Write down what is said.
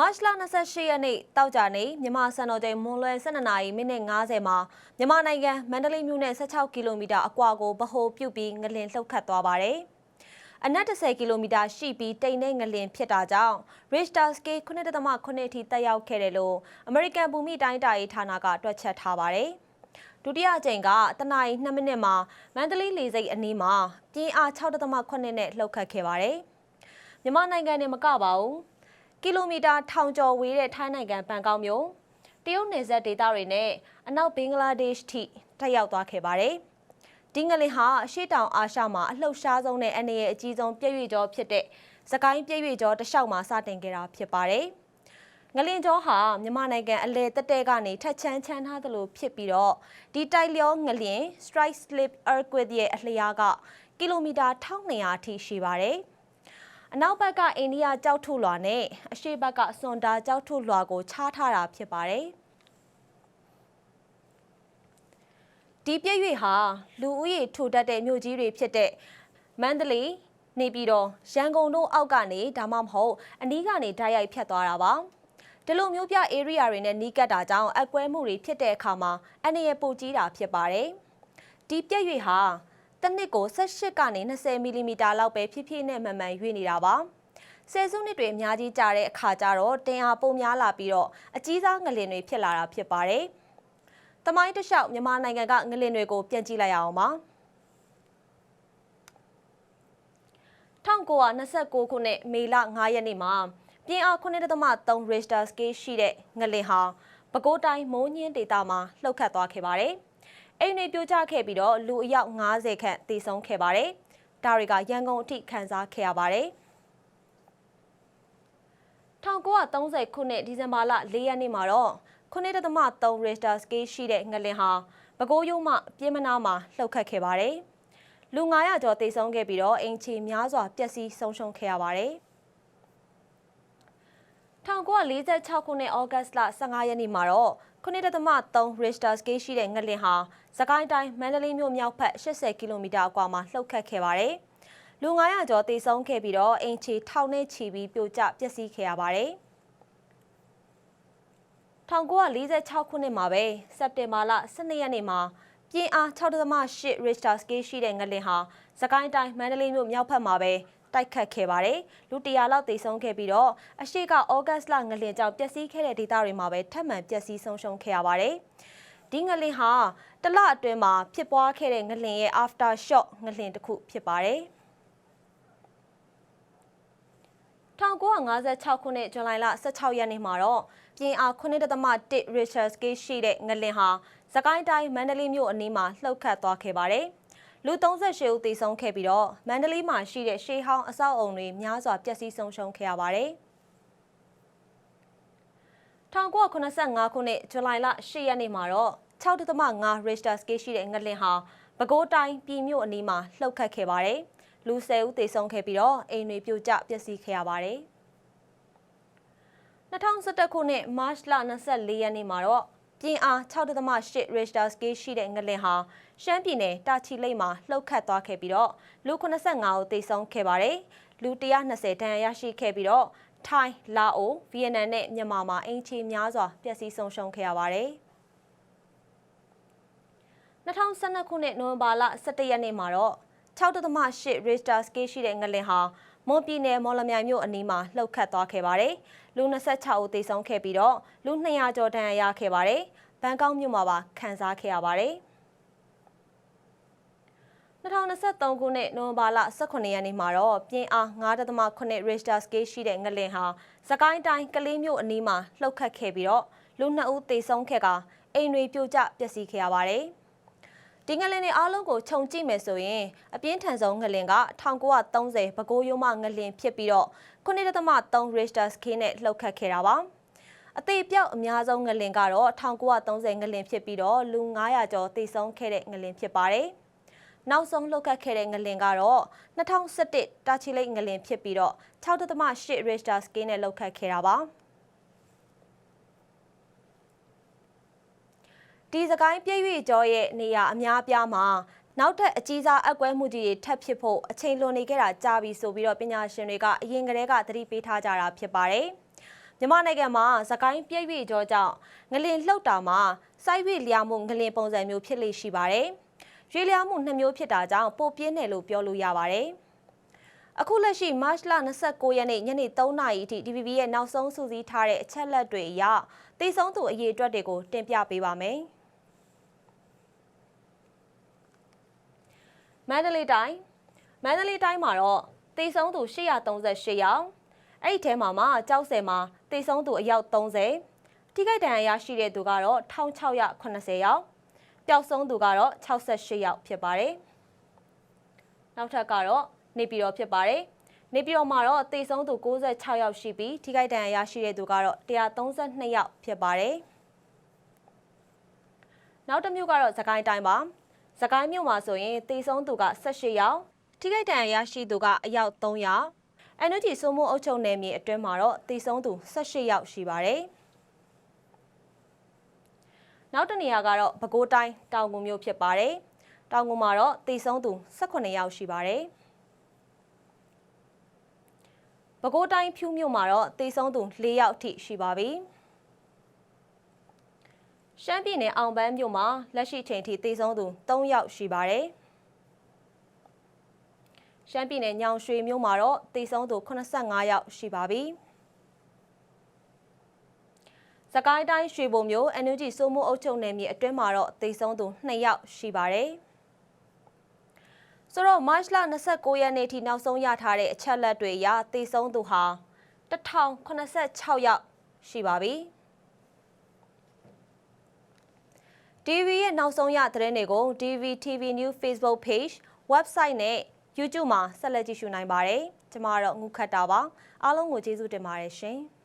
မတ်လ28ရက်နေ့တောက်ကြနေ့မြန်မာစံတော်ချိန်မွန်လွယ်12နာရီမိနစ်50မှာမြန်မာနိုင်ငံမန္တလေးမြို့နဲ့16ကီလိုမီတာအကွာကိုဗဟိုပြုတ်ပြီးငလင်လှုပ်ခတ်သွားပါတယ်။အနက်10ကီလိုမီတာရှိပြီးတိမ်တဲ့ငလင်ဖြစ်တာကြောင့် Richter scale 9.8အထိတက်ရောက်ခဲ့တယ်လို့ American ဘူမိတိုင်းတာရေးဌာနကတွက်ချက်ထားပါတယ်။ဒုတိယအကြိမ်ကတနအီ2မိနစ်မှာမန္တလေးလေဆိပ်အနီးမှာပြင်းအား6.8နဲ့လှုပ်ခတ်ခဲ့ပါတယ်။မြန်မာနိုင်ငံနဲ့မကပါဘူး။ ကီလိုမီတာထောင်ကျော်ဝေးတဲ့ထိုင်းနိုင်ငံဘန်ကောက်မြို့တရုတ်နယ်စပ်ဒေသတွေနဲ့အနောက်ဘင်္ဂလားဒေ့ရှ်ထိတက်ရောက်သွားခဲ့ပါတယ်။ဒီငလင်ဟာအရှေ့တောင်အာရှမှာအလှုပ်ရှားဆုံးနဲ့အနေရဲ့အကြီးဆုံးပြည့်ရွေ့ကြောဖြစ်တဲ့စကိုင်းပြည့်ရွေ့ကြောတစ်လျှောက်မှာစတင်ခဲ့တာဖြစ်ပါတယ်။ငလင်ကျောဟာမြန်မာနိုင်ငံအလဲတက်တဲကနေထက်ချမ်းချမ်းထားသလိုဖြစ်ပြီးတော့ဒီတိုက်လျောငလင် strike slip earthquake ရဲ့အလျားကကီလိုမီတာ1200အထိရှိပါတယ်။ အနောက်ဘက်ကအိန္ဒိယကြောက်ထုလွာနဲ့အရှေ့ဘက်ကစွန်ဒါကြောက်ထုလွာကိုခြားထားတာဖြစ်ပါတယ်ဒီပြည့်ရွေဟာလူဦးရေထူထပ်တဲ့မြို့ကြီးတွေဖြစ်တဲ့မန္တလေးနေပြည်တော်ရန်ကုန်တို့အောက်ကနေဒါမှမဟုတ်အနီးကနေဓာတ်ရိုက်ဖြတ်သွားတာပါဒီလိုမျိုးပြ area တွေနဲ့နီးကပ်တာကြောင့်အကွဲမှုတွေဖြစ်တဲ့အခါမှာအနေရပိုကြီးတာဖြစ်ပါတယ်ဒီပြည့်ရွေဟာ တစ်နှစ်ကို18ကနေ20မီလီမီတာလောက်ပဲဖြည်းဖြည်းနဲ့မှန်မှန်ရွေ့နေတာပါဆယ်စုနှစ်တွေအများကြီးကြာတဲ့အခါကျတော့တင်အားပုံများလာပြီးတော့အကြီးစားငလင်တွေဖြစ်လာတာဖြစ်ပါတယ်။တမိုင်းတလျှောက်မြန်မာနိုင်ငံကငလင်တွေကိုပြန်ကြည့်လိုက်ရအောင်ပါ။1929ခုနှစ်မေလ9ရက်နေ့မှာပြင်းအား9.3 Richter scale ရှိတဲ့ငလင်ဟာပဲခူးတိုင်းမိုးညင်းဒေသမှာလှုပ်ခတ်သွားခဲ့ပါတယ်။ အိမ်တွေပြိုကျခဲ့ပြီးတော့လူအယောက်90ခန့်သေဆုံးခဲ့ပါတယ်။ဒါတွေကရန်ကုန်အထိခံစားခဲ့ရပါတယ်။1930ခုနှစ်ဒီဇင်ဘာလ4ရက်နေ့မှာတော့9.3 Richter scale ရှိတဲ့ငလင်ဟာပဲခူးရုံမှပြင်းမနာမှာလှုပ်ခတ်ခဲ့ပါတယ်။လူ900ကျော်သေဆုံးခဲ့ပြီးတော့အင်ချီများစွာပျက်စီးဆုံးရှုံးခဲ့ရပါတယ်။ 1946ခုနှစ်ဩဂတ်လ15ရက်နေ့မှာတော့9.3 Richter scale ရှိတဲ့ငလင်ဟာစကိုင်းတိုင်းမန္တလေးမြို့မြောက်ဘက်80ကီလိုမီတာအကွာမှာလှုပ်ခတ်ခဲ့ပါတယ်။လူ900ကျော်သေဆုံးခဲ့ပြီးတော့အင်ချီထောင်နဲ့ချီပြီးပြိုကျပျက်စီးခဲ့ရပါတယ်။1946ခုနှစ်မှာပဲစက်တင်ဘာလ12ရက်နေ့မှာပြင်းအား6.8 Richter scale ရှိတဲ့ငလင်ဟာစကိုင်းတိုင်းမန္တလေးမြို့မြောက်ဘက်မှာပဲ တိုက်ခတ်ခဲ့ပါတယ်။လူတရာလောက်သေဆုံးခဲ့ပြီးတော့အရှိကဩဂတ်လငလင်ကြောင့်ပျက်စီးခဲ့တဲ့ဒေသတွေမှာပဲထပ်မံပျက်စီးဆုံးရှုံးခဲ့ရပါတယ်။ဒီငလင်ဟာတလအတွင်းမှာဖြစ်ပွားခဲ့တဲ့ငလင်ရဲ့ after shock ငလင်တစ်ခုဖြစ်ပါတယ်။1956ခုနှစ်ဇူလိုင်လ16ရက်နေ့မှာတော့ပြင်းအား9.1 Richter scale ရှိတဲ့ငလင်ဟာစကိုင်းတိုင်းမန္တလေးမြို့အနီးမှာလှုပ်ခတ်သွားခဲ့ပါတယ်။ လူ38ဦးသေဆုံးခဲ့ပြီးတော့မန္တလေးမှာရှိတဲ့ရှေးဟောင်းအဆောက်အုံတွေများစွာပျက်စီးဆုံးရှုံးခဲ့ရပါတယ်။1985ခုနှစ်ဇူလိုင်လ10ရက်နေ့မှာတော့6.5 Richter scale ရှိတဲ့ငလင်ဟာပဲခူးတိုင်းပြည်မြို့အနီးမှာလှုပ်ခတ်ခဲ့ပါတယ်။လူ10ဦးသေဆုံးခဲ့ပြီးတော့အိမ်တွေပြိုကျပျက်စီးခဲ့ရပါတယ်။2011ခုနှစ်မတ်လ24ရက်နေ့မှာတော့ ပြင်းအား6.8 Richter scale ရှိတဲ့ငလင်ဟာရှမ်းပြည်နယ်တာချီလိတ်မှာလှုပ်ခတ်သွားခဲ့ပြီးတော့လူ85ဦးသေဆုံးခဲ့ပါတယ်။လူ120တန်းရရှိခဲ့ပြီးတော့ထိုင်း၊လာအို၊ဗီယက်နမ်နဲ့မြန်မာမှာအင်ချီများစွာပျက်စီးဆုံးရှုံးခဲ့ရပါတယ်။2012ခုနှစ်နိုဝင်ဘာလ17ရက်နေ့မှာတော့6.8 Richter scale ရှိတဲ့ငလင်ဟာ မွန်ပြည်နယ်မော်လမြိုင်မြို့အနီးမှာလှုပ်ခတ်သွားခဲ့ပါတယ်။လူ26ဦးသေဆုံးခဲ့ပြီးတော့လူ200ကျော်ဒဏ်ရာရခဲ့ပါတယ်။ဘန်ကောက်မြို့မှာပါခံစားခဲ့ရပါတယ်။2023ခုနှစ်နိုဝင်ဘာလ18ရက်နေ့မှာတော့ပြင်းအား9.8 Richter scale ရှိတဲ့ငလင်ဟာစကိုင်းတိုင်းကလေးမြို့အနီးမှာလှုပ်ခတ်ခဲ့ပြီးတော့လူ2ဦးသေဆုံးခဲ့ကအိမ်တွေပြိုကျပျက်စီးခဲ့ရပါတယ်။ ဒီငလင်တွေအားလုံးကိုခြုံကြည့်မယ်ဆိုရင်အပြင်းထန်ဆုံးငလင်က1930ပဲခူးရိုးမငလင်ဖြစ်ပြီးတော့9.3 Richter scale နဲ့လှုပ်ခတ်ခဲ့တာပါ။အသေးပြောက်အများဆုံးငလင်ကတော့1930ငလင်ဖြစ်ပြီးတော့လူ900ကျော်သေဆုံးခဲ့တဲ့ငလင်ဖြစ်ပါတယ်။နောက်ဆုံးလှုပ်ခတ်ခဲ့တဲ့ငလင်ကတော့2011တာချီလိတ်ငလင်ဖြစ်ပြီးတော့6.8 Richter scale နဲ့လှုပ်ခတ်ခဲ့တာပါ ဒီစကိုင်းပြည့်ရွေကျော်ရဲ့နေရာအများပြားမှာနောက်ထပ်အကြီးစားအကွဲမှုကြီးတွေထပ်ဖြစ်ဖို့အချိန်လွန်နေခဲ့တာကြာပြီဆိုပြီးတော့ပညာရှင်တွေကအရင်ကတည်းကသတိပေးထားကြတာဖြစ်ပါတယ်။မြန်မာနိုင်ငံမှာသကိုင်းပြည့်ပြည့်ကြောကြောင့်ငလင်လှုပ်တာမှာစိုက်ဝိလျာမှုငလင်ပုံစံမျိုးဖြစ်လေရှိပါတယ်။ရွေလျာမှုနှစ်မျိုးဖြစ်တာကြောင့်ပိုပြင်းတယ်လို့ပြောလို့ရပါတယ်။အခုလက်ရှိမတ်လ29ရက်နေ့ညနေ3နာရီအထိ DVB ရဲ့နောက်ဆုံးစုစည်းထားတဲ့အချက်လက်တွေအရတိဆုံးသူအရေးအတွက်တွေကိုတင်ပြပေးပါမယ်။ မန္တလေးတိုင်းမန္တလေးတိုင်းမှာတော့တိဆုံးသူ838ယောက်အဲ့ဒီထဲမှာမှကြောက်စဲမှာတိဆုံးသူအယောက်30ထိခိုက်ဒဏ်ရာရရှိတဲ့သူကတော့1680ယောက်ပျောက်ဆုံးသူကတော့68ယောက်ဖြစ်ပါတယ်နောက်ထပ်ကတော့နေပြည်တော်ဖြစ်ပါတယ်နေပြည်တော်မှာတော့တိဆုံးသူ66ယောက်ရှိပြီးထိခိုက်ဒဏ်ရာရရှိတဲ့သူကတော့132ယောက်ဖြစ်ပါတယ်နောက်တစ်မျိုးကတော့သခိုင်းတိုင်းပါ သခိုင်းမြို့မှာဆိုရင်တိဆုံးသူက18ယောက်ထိခိုက်ဒဏ်ရာရရှိသူကအယောက်3ယောက် NUG စိုးမိုးအုပ်ချုပ်နယ်မြေအတွင်းမှာတော့တည်ဆုံးသူ18ယောက်ရှိပါတယ်။နောက်တစ်နေရာကတော့ပဲခူးတိုင်းတောင်ငူမြို့ဖြစ်ပါတယ်။တောင်ငူမှာတော့တည်ဆုံးသူ18ယောက်ရှိပါတယ်။ပဲခူးတိုင်းဖြူးမြို့မှာတော့တည်ဆုံးသူ4ယောက်ထိရှိပါပြီ။ ရှမ်းပြည်နယ်အောင်ပန်းမြို့မှာလက်ရှိချိန်ထိတည်ဆုံးသူ3ယောက်ရှိပါတယ်။ရှမ်းပြည်နယ်ညောင်ရွှေမြို့မှာတော့တည်ဆုံးသူ85ယောက်ရှိပါပြီ။စကိုင်းတိုင်းရွှေဘုံမြို့ NUG စိုးမိုးအုပ်ချုပ်နယ်မြေအတွင်းမှာတော့တည်ဆုံးသူ2ယောက်ရှိပါတယ်။ဆိုတော့ March လ29ရက်နေ့ထိနောက်ဆုံးရထားတဲ့အချက်လက်တွေအရတည်ဆုံးသူဟာ1086ယောက်ရှိပါပြီ။ TV ရဲ့နောက်ဆုံးရသတင်းတွေကို TV TV News Facebook Page website နဲ့ YouTube မှာဆက်လက်ကြည့်ရှုနိုင်ပါတယ်။ကျွန်မတော့ငုခတ်တာပါ။အားလုံးကိုကျေးဇူးတင်ပါတယ်ရှင်။